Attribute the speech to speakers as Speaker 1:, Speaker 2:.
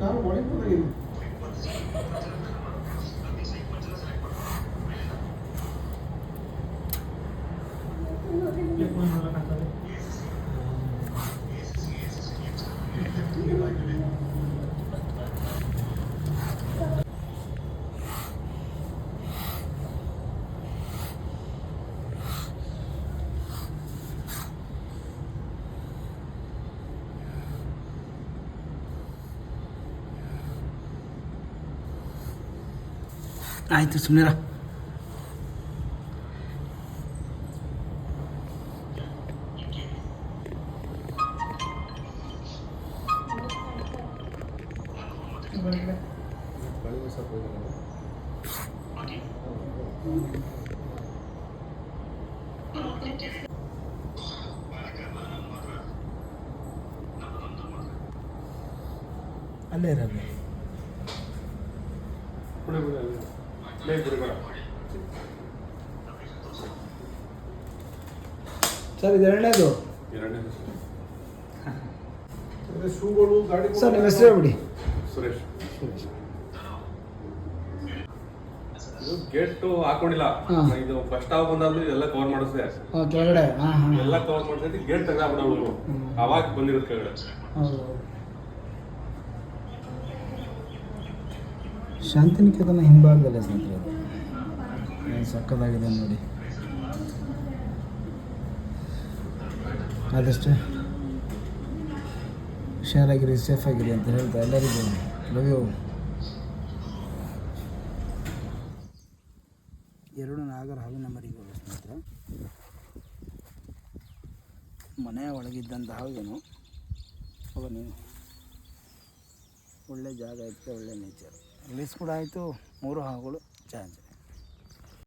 Speaker 1: তার অনেক কথা
Speaker 2: গেল Thank you. ಇರೋದು
Speaker 1: ಬಿಡು ಬಿಡು ಅಲ್ಲಿ. ಬೇಗ ಬಿಡು ಬೇಡ
Speaker 2: Sir ಇದು ಎರಡನೇದು?
Speaker 1: ಶೂಗಳು ಗಾಡಿ
Speaker 2: ಸರ್ ನಿಮ್ಮ ಹೆಸರು ಹೇಳ್ಬಿಡಿ.
Speaker 1: ಸುರೇಶ್. ಇದು ಗೇಟ್ ಹಾಕೊಂಡಿಲ್ಲ. ಇದು ಫಸ್ಟ್ ಹಾವ್ ಬಂದಾದ್ಮೇಲೆ ಇದೆಲ್ಲ ಕವರ್ ಮಾಡಿಸಿದೆ.
Speaker 2: ಕೆಳಗಡೆ. ಹಾಂ ಹಾಂ.
Speaker 1: ಎಲ್ಲ ಕವರ್ ಮಾಡಿಸಿ ಗೇಟ್ ತೆಗ್ದಾಕ್ಬಿಡೋಳು
Speaker 2: ಹ್ಮ್.
Speaker 1: ಅವಾಗ ಬಂದಿರೋದು ಕೆಳಗಡೆ.
Speaker 2: ಶಾಂತಿನಿಕೇತನ ಹಿಂಭಾಗದಲ್ಲಿ ಸ್ನೇಹಿತರೆ ಏನ್ ನೋಡಿ. ಆದಷ್ಟೇ ಹುಷಾರಾಗಿರಿ ಸೇಫ್ ಆಗಿರಿ ಅಂತ ಹೇಳ್ತಾ ಎಲ್ಲರಿಗೂ ಲವ್ ಯು ಎರಡು ನಾಗರ ಹಾವಿನ ಮರಿಗಳು ಸ್ನೇಹಿತರೆ. ಮನೆಯ ಒಳಗಿದ್ದಂಥ ಹಾವೇನು ಅವನು ಒಳ್ಳೆ ಜಾಗ ಇತ್ತು ಒಳ್ಳೆ ನೇಚರ್ ರಿಲೀಸ್ ಕೂಡ ಆಯಿತು ಮೂರು ಹಾವುಗಳು ಚಾರ್ಜ್